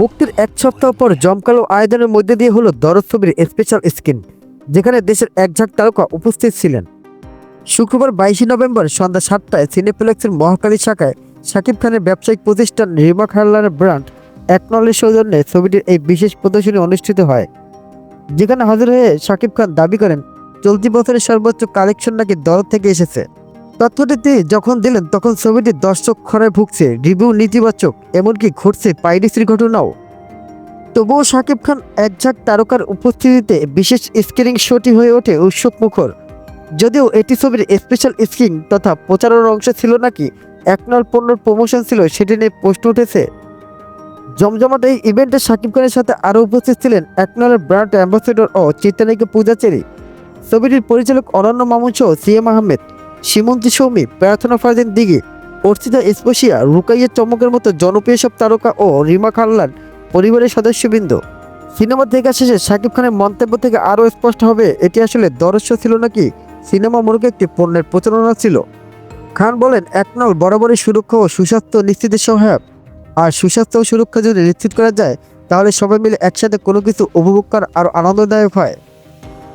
মুক্তির এক সপ্তাহ পর জমকালো আয়োজনের মধ্যে দিয়ে হলো দরদ ছবির স্পেশাল স্ক্রিন যেখানে দেশের এক ঝাঁক তারকা উপস্থিত ছিলেন। শুক্রবার বাইশে নভেম্বর সন্ধ্যা সাতটায় সিনেপ্লেক্সের মহাকালী শাখায় শাকিব খানের ব্যবসায়িক প্রতিষ্ঠান রিমা খারলানের ব্র্যান্ড একনলের সৌজন্যে ছবিটির এই বিশেষ প্রদর্শনী অনুষ্ঠিত হয়, যেখানে হাজির হয়ে শাকিব খান দাবি করেন, চলতি বছরের সর্বোচ্চ কালেকশন নাকি দরদ থেকে এসেছে। তথ্যটি তিনি যখন দিলেন, তখন ছবিটি দর্শক খরায় ভুগছে, রিভিউ নেতিবাচক, এমনকি ঘটছে পাইরিসির ঘটনাও। তবুও শাকিব খান এক ঝাঁক তারকার উপস্থিতিতে বিশেষ স্ক্রিনিং শোটি হয়ে ওঠে উৎসব মুখর। যদিও এটি ছবির স্পেশাল স্ক্রিন তথা প্রচারের অংশ ছিল নাকি একনল পণ্যের প্রমোশন ছিল, সেটি নিয়ে প্রশ্ন উঠেছে। জমজমাট এই ইভেন্টে শাকিব খানের সাথে আরও উপস্থিত ছিলেন একনলের ব্র্যান্ড অ্যাম্বাসেডর ও চিত্রানিকা পূজাচেরি ছবিটির পরিচালক অনন্য মামুন সহ সিএম আহমেদ। সীমন্তী সৌমি, প্রার্থনা ফারদিন দিঘি, অর্চিতা স্পোশিয়া রুকাইয়া চমকের মতো জনপ্রিয় সব তারকা ও রিমা খাল্লান পরিবারের সদস্যবৃন্দ। সিনেমা দেখা শেষে শাকিব খানের মন্তব্য থেকে আরও স্পষ্ট হবে, এটি আসলে দরস্য ছিল নাকি? সিনেমা মূলক একটি পণ্যের প্রচারণা ছিল। খান বলেন, এক নল বরাবরই সুরক্ষা ও সুস্বাস্থ্য নিশ্চিতের সহায়ক। আর সুস্বাস্থ্য ও সুরক্ষা যদি নিশ্চিত করা যায়, তাহলে সবাই মিলে একসাথে কোনো কিছু উপভোগ করা আরও আনন্দদায়ক হয়।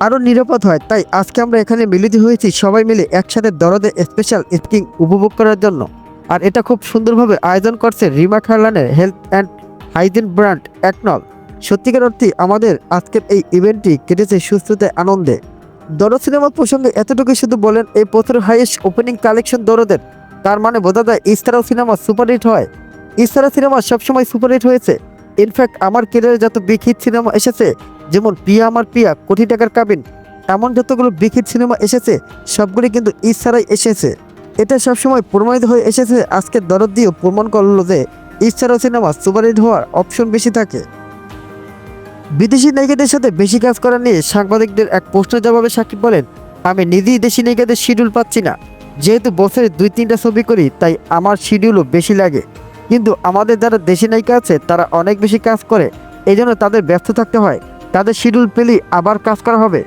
আরও নিরাপদ হয়। তাই আজকে আমরা এখানে মিলিত হয়েছি সবাই মিলে একসাথে দরদে স্পেশাল স্কিং উপভোগ করার জন্য। আর এটা খুব সুন্দরভাবে আয়োজন করছে রিমা খারলানের হেলথ অ্যান্ড হাইজিন ব্র্যান্ড একনল সত্যিকার অর্থে আমাদের আজকের এই ইভেন্টটি কেটেছে সুস্থতায় আনন্দে। দরদ সিনেমা প্রসঙ্গে এতটুকু শুধু বলেন, এই বছরের হাইয়েস্ট ওপেনিং কালেকশন দরদের। তার মানে বোঝা যায় ইস্তারা সিনেমা সুপারহিট হয়। ইস্তারা সিনেমা সবসময় সুপারহিট হয়েছে। ইনফ্যাক্ট আমার কেরিয়ারে যত বিগ সিনেমা এসেছে যেমন পিয়া আমার পিয়া কোটি টাকার কাবিন, এমন যতগুলো হিট সিনেমা এসেছে, সবগুলি কিন্তু ইচ্ছারাই এসেছে। এটা সবসময় প্রমাণিত হয়ে এসেছে আজকের দরদ দিয়েও প্রমাণ করল যে ইচ্ছারা সিনেমা সুপারহিট হওয়ার অপশন বেশি থাকে। বিদেশি নায়িকাদের সাথে বেশি কাজ করা নিয়ে সাংবাদিকদের এক প্রশ্নের জবাবে সাকিব বলেন, আমি নিজেই দেশি নায়িকাদের শিডিউল পাচ্ছি না। যেহেতু বছরে দুই তিনটা ছবি করি, তাই আমার শিডিউলও বেশি লাগে। কিন্তু আমাদের যারা দেশি নায়িকা আছে, তারা অনেক বেশি কাজ করে এই জন্য তাদের ব্যস্ত থাকতে হয়। তাদের শিডিউল পেলেই আবার কাজ করা হবে।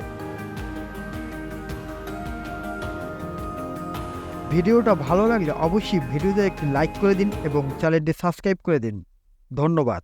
ভিডিওটা ভালো লাগলে অবশ্যই ভিডিওতে একটি লাইক করে দিন এবং চ্যানেলটি সাবস্ক্রাইব করে দিন। ধন্যবাদ।